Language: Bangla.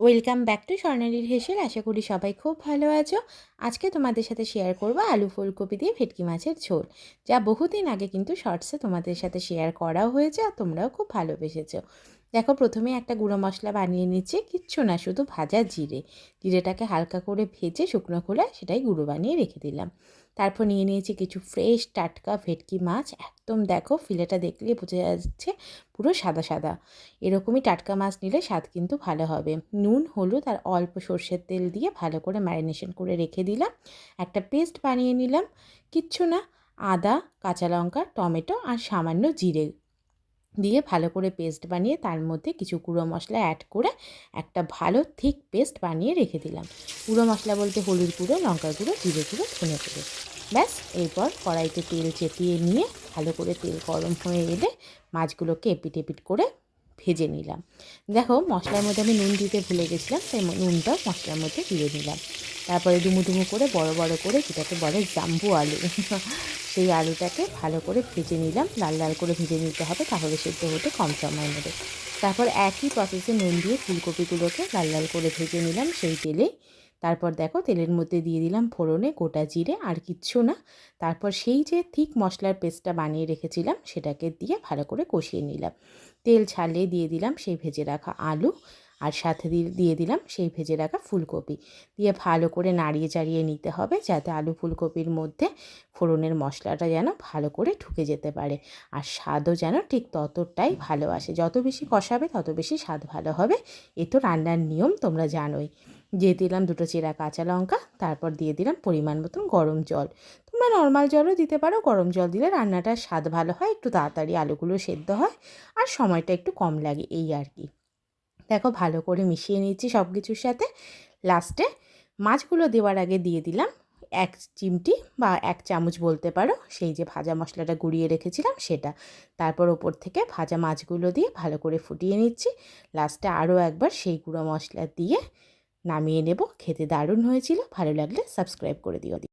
ওয়েলকাম ব্যাক টু স্বর্ণালীর হেসেল আশা করি সবাই খুব ভালো আছো। আজকে তোমাদের সাথে শেয়ার করব আলু ফুলকপি দিয়ে ভেটকি মাছের ঝোল। যা বহুদিন আগে কিন্তু শর্টসে তোমাদের সাথে শেয়ার করাও হয়েছে আর তোমরাও খুব ভালোবেসেছো। দেখো প্রথমে একটা গুঁড়ো মশলা বানিয়ে নিচ্ছে, কিচ্ছু না, শুধু ভাজা জিরে। জিরেটাকে হালকা করে ভেজে শুকনো খোলায় সেটাই গুঁড়ো বানিয়ে রেখে দিলাম। তারপর নিয়ে নিয়েছি কিছু ফ্রেশ টাটকা ভেটকি মাছ। একদম দেখো ফিলেটা দেখলে বোঝা যাচ্ছে পুরো সাদা সাদা। এরকমই টাটকা মাছ নিলে স্বাদ কিন্তু ভালো হবে। নুন, হলুদ আর অল্প সর্ষের তেল দিয়ে ভালো করে ম্যারিনেশন করে রেখে দিলাম। একটা পেস্ট বানিয়ে নিলাম। কিচ্ছু না, আদা, কাঁচা লঙ্কা, টমেটো আর সামান্য জিরে। দিয়ে ভালো করে পেস্ট বানিয়ে তার মধ্যে কিছু গুঁড়ো মশলা অ্যাড করে একটা ভালো থিক পেস্ট বানিয়ে রেখে দিলাম। গুঁড়ো মশলা বলতে হলুদ গুঁড়ো লঙ্কা গুঁড়ো, জিরে গুঁড়ো, ধনে গুঁড়ো। ব্যাস, এরপর কড়াইতে তেল চেপিয়ে নিয়ে ভালো করে তেল গরম হয়ে এলে মাছগুলোকে এপিট এপিট করে ভেজে নিলাম। দেখো, মশলার মধ্যে আমি নুন দিতে ভুলে গেছিলাম, তাই নুনটাও মশলার মধ্যে দিয়ে নিলাম তারপরে ডুমু ডুমু করে বড় বড় করে যেটাকে বলে জাম্বু আলু। সেই আলুটাকে ভালো করে ভেজে নিলাম। লাল লাল করে ভেজে নিতে হবে, তাহলে সেদ্ধ হতে কম সময় নেবে। তারপর একই প্রসেসে নুন দিয়ে ফুলকপিগুলোকে লাল লাল করে ভেজে নিলাম সেই তেলে। তারপর দেখো তেলের মধ্যে দিয়ে দিলাম ফোড়নে গোটা জিরে আর কিচ্ছু না। তারপর সেই যে ঠিক মশলার পেস্টটা বানিয়ে রেখেছিলাম, সেটাকে দিয়ে ভালো করে কষিয়ে নিলাম। তেল ছালে দিয়ে দিলাম সেই ভেজে রাখা আলু। আর সাথে দিয়ে দিলাম সেই ভেজে রাখা ফুলকপি। দিয়ে ভালো করে নাড়িয়ে চাড়িয়ে নিতে হবে যাতে আলু ফুলকপির মধ্যে ফোড়নের মশলাটা যেন ভালো করে ঢুকে যেতে পারে। আর স্বাদও যেন ঠিক ততটাই ভালো আসে। যত বেশি কষাবে তত বেশি স্বাদ ভালো হবে। এ তো রান্নার নিয়ম তোমরা জানোই। দিয়ে দিলাম দুটো চেরা কাঁচা লঙ্কা, তারপর দিয়ে দিলাম পরিমাণ মতন গরম জল। তোমরা নর্মাল জলও দিতে পারো, গরম জল দিলে রান্নাটার স্বাদ ভালো হয়, একটু তাড়াতাড়ি আলুগুলো সেদ্ধ হয় আর সময়টা একটু কম লাগে, এই আর কি। দেখো ভালো করে মিশিয়ে নিচ্ছি সব কিছুর সাথে লাস্টে মাছগুলো দেওয়ার আগে দিয়ে দিলাম এক চিমটি বা এক চামচ বলতে পারো, সেই যে ভাজা মশলাটা গুঁড়িয়ে রেখেছিলাম সেটা। তারপর ওপর থেকে ভাজা মাছগুলো দিয়ে ভালো করে ফুটিয়ে নিচ্ছি। লাস্টে আরও একবার সেই গুঁড়ো মশলা দিয়ে নামিয়ে নেব, খেতে দারুণ হয়েছিল, ভালো লাগলে সাবস্ক্রাইব করে দিও।